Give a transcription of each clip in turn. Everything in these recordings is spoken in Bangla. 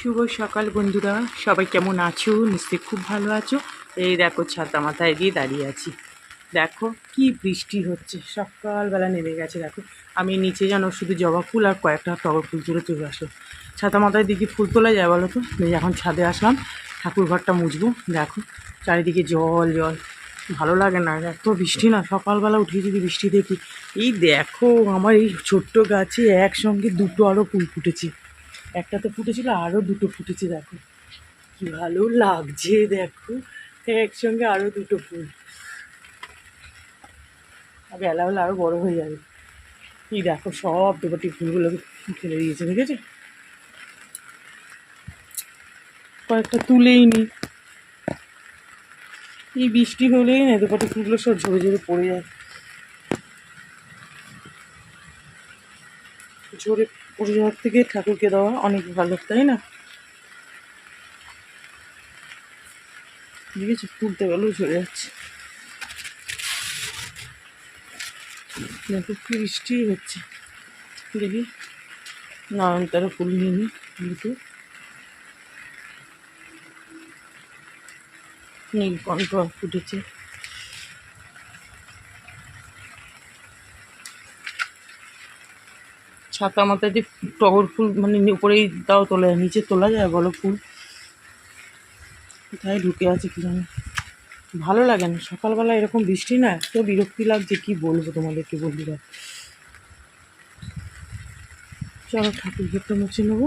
শুভ সকাল বন্ধুরা। সবাই কেমন আছো? নিশ্চয়ই খুব ভালো আছো। এই দেখো ছাতা মাথায় দিয়ে দাঁড়িয়ে আছি। দেখো কি বৃষ্টি হচ্ছে। সকালবেলা নেমে গেছে, দেখো। আমি নিচে যেন শুধু জবা ফুল আর কয়েকটা টগর ফুল তুলে চলে আসলো ছাতা মাথায় দিকে ফুল তোলা যায় বলো তো? এখন ছাদে আসলাম, ঠাকুর ঘরটা মুছবো। দেখো, চারিদিকে জল জল। ভালো লাগে না, এত বৃষ্টি না। সকালবেলা উঠে যদি বৃষ্টি দেখি। এই দেখো, আমার এই ছোট্ট গাছে একসঙ্গে দুটো আরও ফুল ফুটেছে। একটা তো ফুটেছিল আরও দুটো ফুটেছে দেখো। কি ভালো লাগছে দেখো, একসঙ্গে আরও দুটো ফুল। বেলা হলে আরও বড় হয়ে যাবে। এই দেখো সব দুপাটি ফুলগুলোকে ফেলে দিয়েছে ঠিক আছে কয়েকটা তুলেই নি। এই বৃষ্টি হলেই না দুপাটি ফুলগুলো সব ঝরে ঝরে পড়ে যায়। ঝরে যাওয়ার থেকে ঠাকুরকে দেওয়া অনেক ভালো, তাই না? দেখেছ? তুলতে গেলেও ঝরে যাচ্ছে। দেখো, কি বৃষ্টি হচ্ছে। দেখি। নয়নতারা ফুল নিয়ে নিই দুটো নীলকণ্ঠ ফুটেছে। ছাতা মাথায় যে টগর ফুল মানে উপরেই তাও তোলা যায় নিচে তোলা যায়, বলো ফুল। কোথায় ঢুকে আছে কি জানি। ভালো লাগে না, সকালবেলা এরকম বৃষ্টি না, এত বিরক্তি লাগছে, কি বলব তোমাদেরকে বন্ধুরা। চলো ঠাকুর ঘরটা মুছে নেব।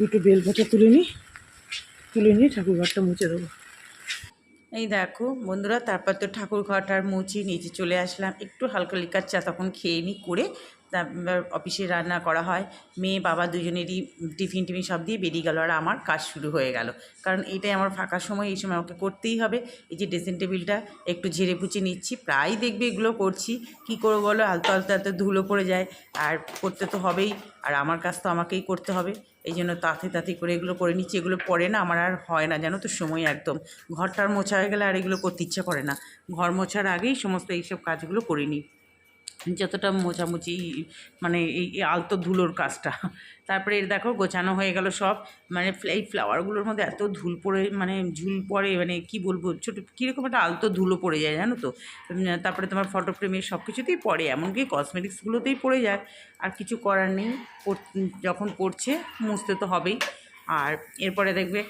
দুটো বেলপাতা তুলে নিই তুলে নিয়ে ঠাকুর ঘরটা মুছে দেবো। এই দেখো বন্ধুরা, তারপর তো ঠাকুর ঘরটার মুছি, নিচে চলে আসলাম। একটু হালকা লিকার চা তখন খেয়ে নিই করে অফিসে রান্না করা হয়। মেয়ে, বাবা দুজনেরই টিফিন টিফিন সব দিয়ে বেরিয়ে গেল। আর আমার কাজ শুরু হয়ে গেল। কারণ এটাই আমার ফাঁকা সময়, এই সময় আমাকে করতেই হবে। এই যে ড্রেসিং টেবিলটা একটু ঝেড়ে পুচে নিচ্ছি। প্রায় দেখবে এগুলো করছি। কি করব বলো? আলতো আলতো আলতো ধুলো পড়ে যায়। আর করতে তো হবেই। আর আমার কাজ তো আমাকেই করতে হবে। এই জন্য তাতে তাতে করে এগুলো করে নিচ্ছি। এগুলো পরে না আমার আর হয় না। জানো তো, সময় একদম। ঘরটার মোছা হয়ে গেলে আর এগুলো করতে ইচ্ছা করে না। ঘর মোছার আগেই সমস্ত এইসব কাজগুলো করে নিই। যতটা মোছামুছি মানে এই আলতো ধুলোর কাজটা। তারপরে এর দেখো গোছানো হয়ে গেল সব। মানে এই ফ্লাওয়ারগুলোর মধ্যে এত ধুল পড়ে মানে ঝুল পড়ে মানে কি বলব, ছোটো, কীরকম একটা আলতো ধুলো পড়ে যায় জানো তো? তারপরে তোমার ফটো ফ্রেমের সব কিছুতেই পড়ে, এমনকি কসমেটিক্সগুলোতেই পড়ে যায়। আর কিছু করার নেই যখন পড়ছে, মুছতে তো হবেই। আর এরপরে দেখবে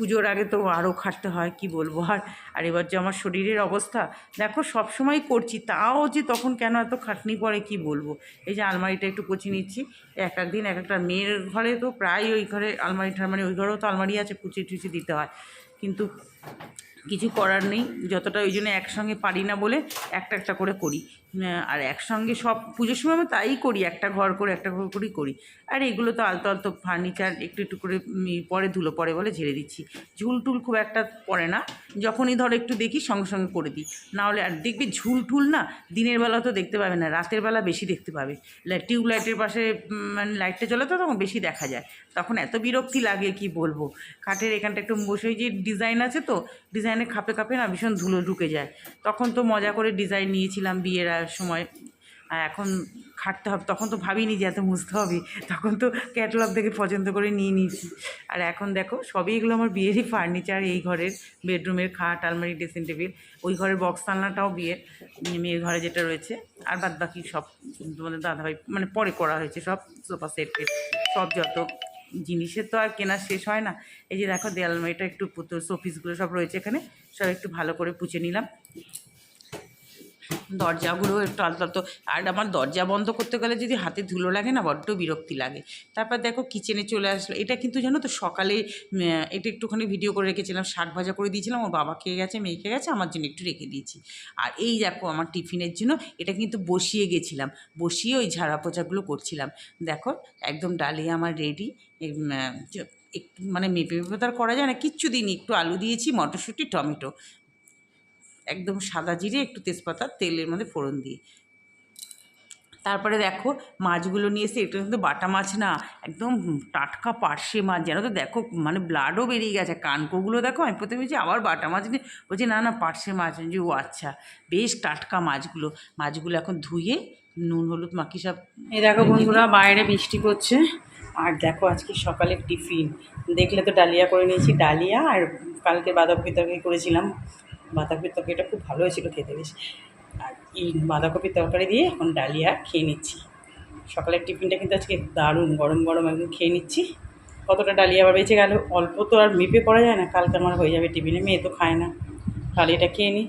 পুজোর আগে তো আরও খাটতে হয়, কি বলব? আর আর এবার যে আমার শরীরের অবস্থা, দেখো সব সময় করছি, তাও যে তখন কেন এত খাটনি পড়ে, কি বলব? এই যে আলমারিটা একটু কচি নিচ্ছি, এক একদিন এক একটা মেয়ের ঘরে তো প্রায় ওই ঘরে আলমারি ঠালমারি ওই ঘরেও তো আলমারি আছে কুচি টুচি দিতে হয়। কিন্তু কিছু করার নেই, যতটা ওই জন্য একসঙ্গে পারি না বলে একটা একটা করে করি। আর একসঙ্গে সব পুজোর সময় আমি তাই করি, একটা ঘর করে, একটা ঘর করেই করি। আর এগুলো তো আলতো আলতো ফার্নিচার, একটু একটু করে পরে ধুলো পরে বলে ঝেড়ে দিচ্ছি। ঝুল টুল খুব একটা পড়ে না, যখনই ধরো একটু দেখি সঙ্গে সঙ্গে করে দিই। নাহলে আর দেখবি ঝুল টুল না, দিনের বেলা তো দেখতে পাবে না, রাতের বেলা বেশি দেখতে পাবে। টিউব লাইটের পাশে মানে লাইটটা জ্বলে তো তখন বেশি দেখা যায়। তখন এত বিরক্তি লাগে, কি বলব? খাটের এখানটা একটু বসে যে ডিজাইন আছে তো ডিজাইনে খাপে খাপে না ভীষণ ধুলো ঢুকে যায়। তখন তো মজা করে ডিজাইন নিয়েছিলাম বিয়ের সময়। আর এখন খাটতে হবে। তখন তো ভাবিনি যে এত মুছতে হবে। তখন তো ক্যাটলগ থেকে পছন্দ করে নিয়ে নিয়েছি। আর এখন দেখো, সবই এগুলো আমার বিয়েরই ফার্নিচার এই ঘরের বেডরুমের খাট, আলমারি ড্রেসিং টেবিল ওই ঘরের বক্স আলনাটাও বিয়ের। মেয়ের ঘরে যেটা রয়েছে। আর বাদ বাকি সব তোমাদের দাদাভাই মানে পরে করা হয়েছে সব সোফা সেট সব যত জিনিসের তো আর কেনা শেষ হয় না। এই যে দেখো দেয়াল একটু পুতুল, শোপিসগুলো সব রয়েছে এখানে। সব একটু ভালো করে পুছে নিলাম। দরজাগুলো একটু আলতো আর আমার দরজা বন্ধ করতে গেলে যদি হাতে ধুলো লাগে না, বড্ড বিরক্তি লাগে। তারপর দেখো কিচেনে চলে আসলো। এটা কিন্তু জানো তো সকালে এটা একটুখানি ভিডিও করে রেখেছিলাম, শাক ভাজা করে দিয়েছিলাম, ওর বাবা খেয়ে গেছে, মেয়ে খেয়ে গেছে, আমার জন্য একটু রেখে দিয়েছি। আর এই দেখো আমার টিফিনের জন্য এটা কিন্তু বসিয়ে গেছিলাম, বসিয়ে ওই ঝাড়া পোছাগুলো করছিলাম। দেখো একদম ডালিয়া আমার রেডি মানে মেপে মেপে তো আর করা যায় না, কিচ্ছু দিইনি। একটু আলু দিয়েছি, মটরশুঁটি, টমেটো। একদম সাদা জিরে একটু তেজপাতা তেলের মধ্যে ফোড়ন দিয়ে। তারপরে দেখো মাছগুলো নিয়ে এসে এটা কিন্তু বাটা মাছ না একদম টাটকা পার্শে মাছ যেন তো? দেখো মানে ব্লাডও বেরিয়ে গেছে। কানকোগুলো দেখো আমি প্রথমে বলছি আবার বাটা মাছ নিয়ে? বলছি না না পার্শে মাছ আমি ও আচ্ছা বেশ টাটকা মাছগুলো। মাছগুলো এখন ধুয়ে নুন হলুদ মাখি সব এই দেখো বন্ধুরা বাইরে বৃষ্টি পড়ছে। আর দেখো আজকে সকালের টিফিন। দেখলে তো ডালিয়া করে নিয়েছি ডালিয়া আর কালকে বাঁধাকপি তরকারি করেছিলাম। বাঁধাকপির তরকারি এটা খুব ভালো হয়েছিল খেতে বেশ। আর এই বাঁধাকপির তরকারি দিয়ে এখন ডালিয়া খেয়ে নিচ্ছি। সকালের টিফিনটা কিন্তু আজকে দারুণ, গরম গরম একদম খেয়ে নিচ্ছি। কতটা ডালিয়া আবার বেঁচে গেল, অল্প তো আর মেপে করা যায় না, কালকে আমার হয়ে যাবে টিফিনে, মেয়ে তো খায় না। তাহলে এটা খেয়ে নিই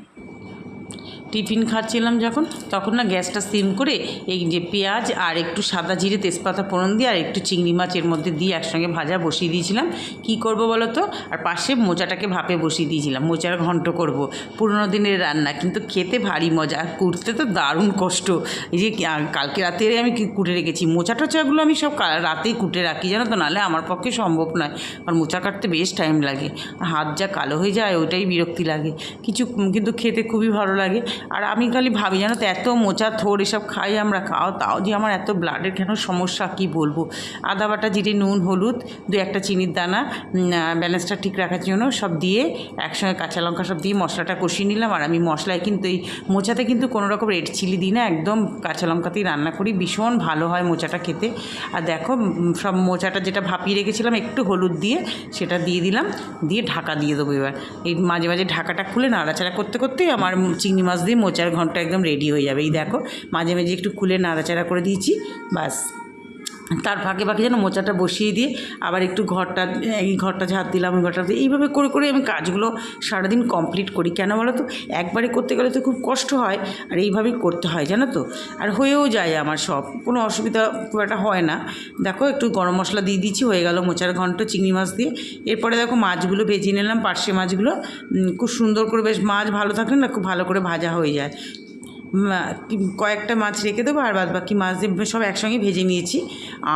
টিফিন খাচ্ছিলাম যখন, তখন না গ্যাসটা সিম করে এই যে পেঁয়াজ আর একটু সাদা জিরে তেজপাতা ফোড়ন দিয়ে আর একটু চিংড়ি মাছ এর মধ্যে দিয়ে একসঙ্গে ভাজা বসিয়ে দিয়েছিলাম। কি করব বলো তো? আর পাশে মোচাটাকে ভাপে বসিয়ে দিয়েছিলাম। মোচার ঘন্ট করব। পুরোনো দিনের রান্না, কিন্তু খেতে ভারী মজা। আর কুটতে তো দারুণ কষ্ট। এই যে কালকে রাতে আমি কুটে রেখেছি? মোচা টোচাগুলো আমি সব রাতেই কুটে রাখি, জানো তো? নাহলে আমার পক্ষে সম্ভব নয়। আর মোচা কাটতে বেশ টাইম লাগে। আর হাত যা কালো হয়ে যায় ওটাই বিরক্তি লাগে। কিছু, কিন্তু খেতে খুবই ভালো লাগে। আর আমি খালি ভাবি, জানো তো, এত মোচা থোর এসব খাই আমরা, খাও, তাও যে আমার এত ব্লাডের কেন সমস্যা, কি বলব? আদা বাটা, জিরে, নুন, হলুদ, দু একটা চিনির দানা ব্যালেন্সটা ঠিক রাখার জন্য সব দিয়ে একসঙ্গে কাঁচা লঙ্কা সব দিয়ে মশলাটা কষিয়ে নিলাম। আর আমি মশলায় কিন্তু এই মোচাতে কিন্তু কোনো রকম রেড চিলি দিই না, একদম কাঁচা লঙ্কাতেই রান্না করি। ভীষণ ভালো হয় মোচাটা খেতে। আর দেখো সব মোচাটা যেটা ভাপিয়ে রেখেছিলাম, একটু হলুদ দিয়ে সেটা দিয়ে দিলাম, দিয়ে ঢাকা দিয়ে দেবো এবার। এই মাঝে মাঝে ঢাকাটা খুলে নাড়াচাড়া করতে, করতেই আমার চিংড়ি মাছ দিয়ে মোচার ঘণ্টা একদম রেডি হয়ে যাবে। এই দেখো, মাঝে মাঝে একটু খুলে নাড়াচাড়া করে দিয়েছি, বাস। তার ফাঁকে ফাঁকে যেন মোচাটা বসিয়ে দিয়ে আবার একটু ঘরটা, এই ঘরটা ঝাড় দিলাম ওই ঘরটা এইভাবে করে করে আমি কাজগুলো সারাদিন কমপ্লিট করি। কেন বলো তো? একবারে করতে গেলে তো খুব কষ্ট হয়, আর এইভাবেই করতে হয়, জানো তো? আর হয়েও যায় আমার সব, কোনো অসুবিধা খুব একটা হয় না। দেখো, একটু গরম মশলা দিয়ে দিচ্ছি হয়ে গেল মোচার ঘন্ট, চিংড়ি মাছ দিয়ে। এরপরে দেখো, মাছগুলো ভেজে নিলাম, পার্শে মাছগুলো। খুব সুন্দর করে, বেশ মাছ ভালো থাকলে না, খুব ভালো করে ভাজা হয়ে যায়। কয়েকটা মাছ রেখে দেবো আর বাদ বাকি মাছ দিয়ে সব একসঙ্গে ভেজে নিয়েছি।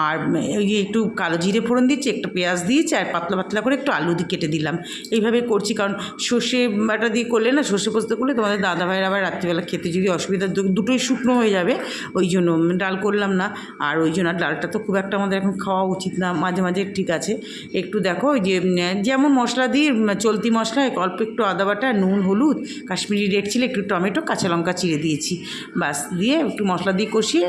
আর ওই একটু কালো জিরে ফোড়ন দিচ্ছি একটু পেঁয়াজ দিয়েছি আর পাতলা পাতলা করে একটু আলু দিয়ে কেটে দিলাম। এইভাবে করছি কারণ সর্ষে বাটা দিয়ে করলে না সর্ষে পোস্ত করলে তোমাদের দাদা ভাইয়ের আবার রাত্রিবেলা খেতে যদি অসুবিধা দুটোই শুকনো হয়ে যাবে ওই জন্য ডাল করলাম না। আর ওই জন্য ডালটা তো খুব একটা আমাদের এখন খাওয়া উচিত না মাঝে মাঝে ঠিক আছে। একটু দেখো ওই যে যেমন মশলা উম, চলতি মশলায় অল্প একটু আদা বাটা নুন হলুদ কাশ্মীরি রেড ছিল একটু টমেটো কাঁচা লঙ্কা চিড়ে দিয়েছি। বাস দিয়ে একটু মশলা দিয়ে কষিয়ে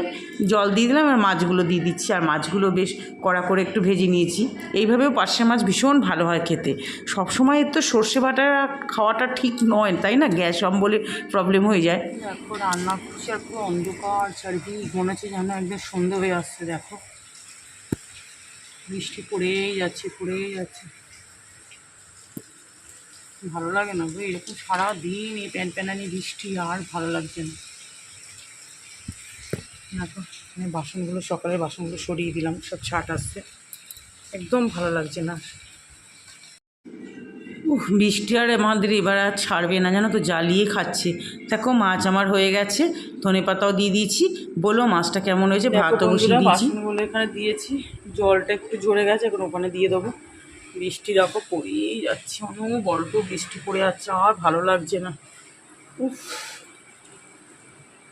জল দিয়ে দিলাম আর মাছগুলো দিয়ে দিচ্ছি। আর মাছগুলো বেশ কড়া করে একটু ভেজে নিয়েছি। এইভাবেও পার্শে মাছ ভীষণ ভালো হয় খেতে। সবসময় তো সর্ষে বাটা খাওয়াটা ঠিক নয়, তাই না? গ্যাস অম্বলে প্রবলেম হয়ে যায়। দেখো, রান্না করছি আর পুরো অন্ধকার, চারিদিক মনে হচ্ছে যেন একদম সন্ধে হয়ে আসছে, দেখো। বৃষ্টি পড়েই যাচ্ছে পড়েই যাচ্ছে। ভালো লাগে না গো, এরকম সারাদিন এই প্যান প্যানানি বৃষ্টি আর ভালো লাগছে না। দেখো আমি বাসনগুলো সকালের বাসনগুলো সরিয়ে দিলাম সব ছাট আসছে। একদম ভালো লাগছে না। উহ বৃষ্টি আর আমাদের এবার আর ছাড়বে না জানো তো জ্বালিয়ে খাচ্ছে। দেখো মাছ আমার হয়ে গেছে ধনে পাতাও দিয়ে দিয়েছি। বলো মাছটা কেমন হয়েছে? ভাতও বসিয়ে দিয়েছি। বাসনগুলো এখানে দিয়েছি। জলটা একটু জোরে গেছে এখন ওখানে দিয়ে দেবো। বৃষ্টি দেখো পড়েই যাচ্ছে। অনবরত বৃষ্টি পড়ে যাচ্ছে আর ভালো লাগছে না। উফ।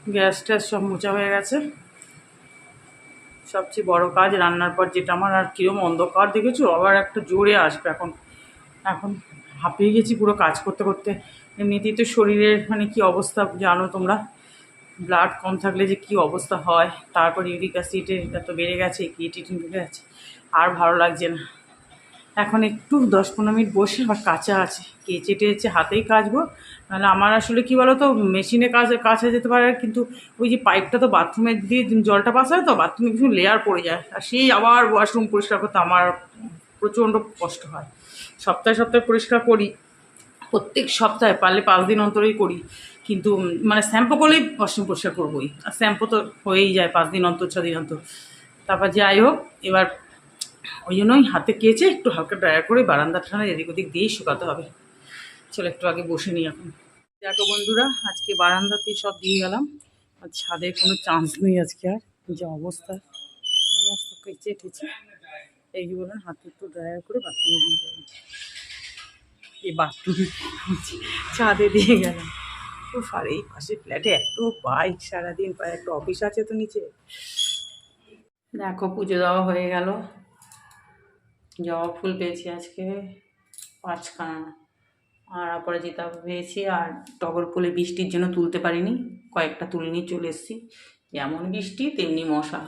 গ্যাস ট্যাস সব মোচা হয়ে গেছে। সবচেয়ে বড় কাজ রান্নার পর যেটা আমার আর কিরম অন্ধকার দেখেছ? আবার একটা জোরে আসবে এখন। এখন হাঁপিয়ে গেছি পুরো কাজ করতে করতে। এমনিতেই তো শরীরের মানে কি অবস্থা জানো তোমরা? ব্লাড কম থাকলে যে কি অবস্থা হয়? তারপর ইউরিক অ্যাসিডের এত বেড়ে গেছে ক্রিয়েটিন বেড়ে গেছে? আর ভালো লাগছে না। এখন একটু দশ পনেরো মিনিট বসে আবার কাঁচা আছে। কেচে টেচে হাতেই কাচবো। নাহলে আমার আসলে কী বলো তো মেশিনে কাজ কাছা যেতে পারে, কিন্তু ওই যে পাইপটা তো বাথরুমে দিয়ে জলটা পাস হয় তো, বাথরুমে কিছু লেয়ার পড়ে যায়। আর সেই আবার ওয়াশরুম পরিষ্কার করতে আমার প্রচণ্ড কষ্ট হয়। সপ্তাহে সপ্তাহে পরিষ্কার করি, প্রত্যেক সপ্তাহে পারলে পাঁচ দিন অন্তরেই করি। কিন্তু মানে শ্যাম্পু করলেই ওয়াশরুম পরিষ্কার করবোই। আর শ্যাম্পু তো হয়েই যায় পাঁচ দিন অন্তর ছ দিন অন্তর। তারপর যাই হোক, এবার ওই জন্যই হাতে কেচে একটু হালকা ড্রায়ার করে বারান্দা ঠান্ডা এদিক ওদিক দিয়েই শুকাতে হবে। চলো একটু আগে বসে নিই এখন। দেখো বন্ধুরা, আজকে বারান্দাতেই সব দিয়ে গেলাম। আর ছাদের কোনো চান্স নেই আজকে আর। যে অবস্থা, সমস্ত কেচে এই যে বলেন হাতে একটু ড্রায়ার করে বাথরুমে দিয়ে গেলাম। এই বাথরুমে ছাদে দিয়ে গেলাম। খুব আর এই পাশে ফ্ল্যাটে এত বাইক, সারাদিন পায় একটা অফিস আছে তো নিচে। দেখো পুজো দেওয়া হয়ে গেল। জবা ফুল পেয়েছি আজকে পাঁচখানা। আর অপরাজিতা পেয়েছি, আর টগর ফুলে বৃষ্টির জন্য তুলতে পারিনি, কয়েকটা তুলে নিয়ে চলে এসেছি। যেমন বৃষ্টি, তেমনি মশা।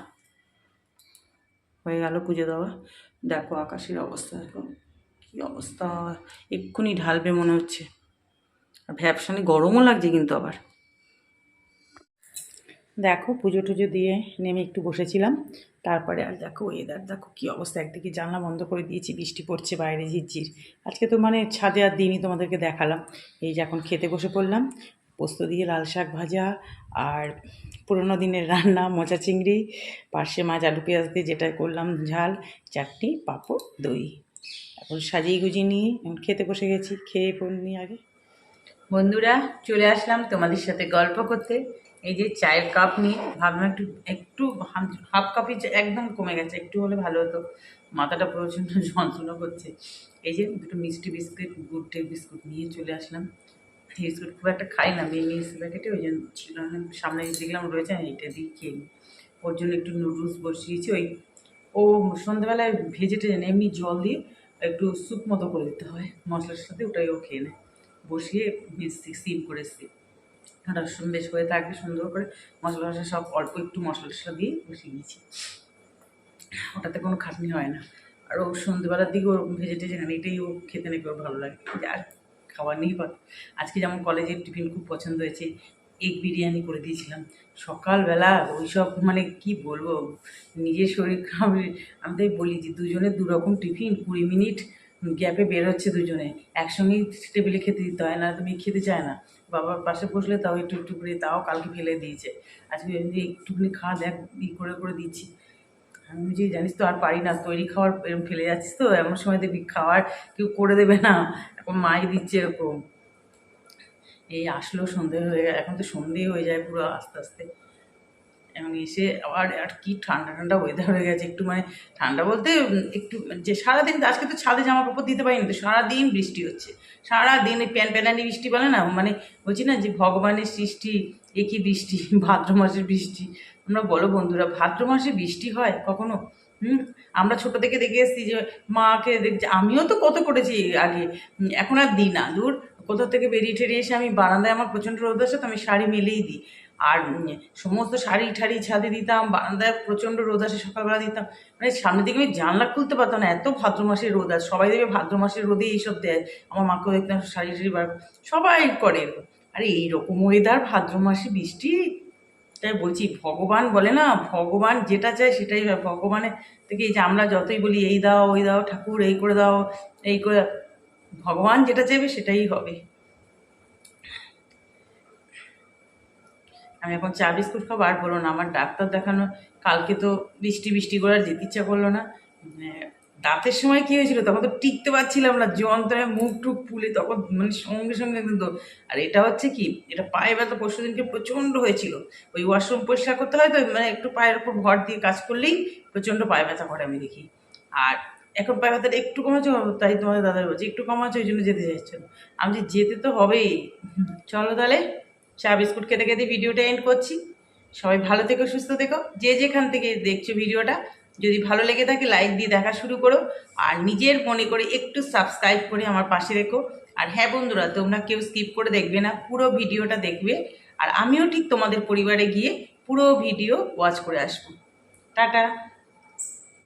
হয়ে গেল পুজো দেওয়া। দেখো আকাশের অবস্থা, দেখো কী অবস্থা। এক্ষুনি ঢালবে মনে হচ্ছে। আর ভ্যাবসানি গরমও লাগছে কিন্তু আবার। দেখো পুজো টুজো দিয়ে নেমে একটু বসেছিলাম। তারপরে আর দেখো ওয়েদার দেখো কী অবস্থা, একদিকে জানলা বন্ধ করে দিয়েছি, বৃষ্টি পড়ছে, বাইরে ঝিরঝির। আজকে তো মানে ছাদে আর দিনই তোমাদেরকে দেখালাম। এই যে এখন খেতে বসে পড়লাম, পোস্ত দিয়ে লাল শাক ভাজা আর পুরোনো দিনের রান্না, মোচা চিংড়ি, পার্শে মাছ, আলু পেঁয়াজ দিয়ে যেটা করলাম, ঝাল, চাটনি, পাঁপড়, দই। এখন সাজিয়ে গুজিয়ে নিয়ে এখন খেতে বসে গেছি, খেয়ে পড়নি আগে। বন্ধুরা, চলে আসলাম তোমাদের সাথে গল্প করতে। এই যে চায়ের কাপ নিয়ে ভাবলাম একটু একটু হাফ কাপই একদম কমে গেছে, একটু হলে ভালো হতো। মাথাটা প্রচণ্ড যন্ত্রণা করছে। এই যে দুটো মিষ্টি বিস্কুট গুড় বিস্কুট নিয়ে চলে আসলাম। বিস্কুট খুব একটা খাই না মেয়ে নিয়ে প্যাকেটে ওই জন্য ছিল সামনে দেখলাম রয়েছে এইটা দিয়ে খেয়ে ওর জন্য একটু নুডলস বসিয়েছি, ওই, ও সন্ধ্যাবেলায় ভেজে টেজে এমনি জল দিয়ে একটু স্যুপ মতো করে দিতে হয়। মশলার সাথে ওটাই ও খেয়ে নেয়। বসিয়ে সিম করে রসুন বেশ হয়ে থাকবে, সুন্দর করে মশলা টশলা সব অল্প একটু মশলা টশলা দিয়ে বসিয়ে দিয়েছি ওটাতে কোনো খাটনি হয় না। আর ও সন্ধ্যেবেলার দিকে ওর ভেজে টেজে এটাই ও খেতে নাকি ওর ভালো লাগে। আর খাবার নেই পাত আজকে যেমন কলেজের টিফিন খুব পছন্দ হয়েছে, এগ বিরিয়ানি করে দিয়েছিলাম। সকালবেলা ওই সব মানে কি বলব, নিজের শরীর খারাপ আমি তাই বলি যে দুজনে দু রকম টিফিন কুড়ি মিনিট গ্যাপে বেরোচ্ছে দুজনে। একসঙ্গেই টেবিলে খেতে দিতে হয়, না তুমি খেতে চায় না। বাবার পাশে বসলে তাও একটু একটু করে, তাও কালকে ফেলে দিয়েছে। আজকে একটুখানি খাওয়া দেখ, ই করে করে দিচ্ছি। আমি বলছি, জানিস তো, আর পারি না। তৈরি খাওয়ার এরকম ফেলে যাচ্ছিস তো, এমন সময় দেখবি খাওয়ার কেউ করে দেবে না। এখন মাই দিচ্ছে এরকম। এই আসলো সন্ধে হয়ে, এখন তো সন্ধেই হয়ে যায় পুরো আস্তে আস্তে। এখন এসে আবার, আর কি ঠান্ডা ঠান্ডা ওয়েদার হয়ে গেছে, একটু মানে ঠান্ডা বলতে একটু যে সারাদিন, আজকে তো ছাদে জামা কাপড় দিতে পারিনি, তো সারাদিন বৃষ্টি হচ্ছে। সারাদিন এই প্যান প্যানানি বৃষ্টি বলে না মানে বলছি না যে ভগবানের সৃষ্টি, একই বৃষ্টি, ভাদ্র মাসের বৃষ্টি। আমরা বলো বন্ধুরা, ভাদ্র মাসে বৃষ্টি হয় কখনো? হুম? আমরা ছোটো থেকে দেখে এসেছি যে মাকে দেখছি আমিও তো কত করেছি আগে। এখন আর দিই না। দূর, কোথাও থেকে বেরিয়ে ঠেরিয়ে এসে আমি বারান্দায় আমার প্রচণ্ড রোদ আসে, তো আমি শাড়ি মেলেই দিই। আর সমস্ত শাড়ি ঠাড়ি ছাদে দিতাম, বারান্দায় প্রচণ্ড রোদ আসে, সকালবেলা দিতাম। মানে সামনের দিকে আমি জানলা খুলতে পারতাম না, এত ভাদ্র মাসের রোদ আর সবাই দেখবে ভাদ্র মাসের রোদে এইসব দেয়। আমার মাকেও দেখতাম শাড়ি টাড়ি বার, সবাই করে। আরে এইরকম ওয়েদার ভাদ্র মাসে বৃষ্টি? তাই বলছি, ভগবান বলে না, ভগবান যেটা চায় সেটাই হয়। ভগবানের থেকে এই যে আমরা যতই বলি, এই দাও, ওই দাও, ঠাকুর এই করে দাও, এই করে, ভগবান যেটা চাইবে সেটাই হবে। আমি এখন চা বিস্কুট খাব, আর বলো না, আমার ডাক্তার দেখানো, কালকে তো বৃষ্টি বৃষ্টি করে আর যেতে ইচ্ছা করল না। মানে দাঁতের সময় কী হয়েছিল? তখন তো টিকতে পারছিলাম না, যন্ত্রণায় মুখ টুক ফুলে তখন মানে সঙ্গে সঙ্গে কিন্তু আর এটা হচ্ছে কি, এটা পায়ে ব্যথা পরশু দিনকে প্রচণ্ড হয়েছিল। ওই ওয়াশরুম পরিষ্কার করতে হয় তো মানে একটু পায়ের উপর ভর দিয়ে কাজ করলেই প্রচণ্ড পায়ে ব্যথা করে আমি দেখি। আর এখন পায়ে ব্যথাটা একটু কমাচ্ছে তাই তোমাদের দাদার বলছি, একটু কমাচ্ছে ওই জন্য যেতে চাইছে আমি যেতে তো হবেই। চলো তাহলে। চা বিস্কুট খেতে খেতে ভিডিওটা এন্ড করছি। সবাই ভালো থেকো, সুস্থ থেকো। যে যেখান থেকে দেখছ ভিডিওটা, যদি ভালো লেগে থাকে লাইক দিয়ে দেখা শুরু করো। আর নিজের মনে করে একটু সাবস্ক্রাইব করে আমার পাশে রেখো। আর হ্যাঁ বন্ধুরা, তোমরা কেউ স্কিপ করে দেখবে না, পুরো ভিডিওটা দেখবে। আর আমিও ঠিক তোমাদের পরিবারে গিয়ে পুরো ভিডিও ওয়াচ করে আসব। টাটা!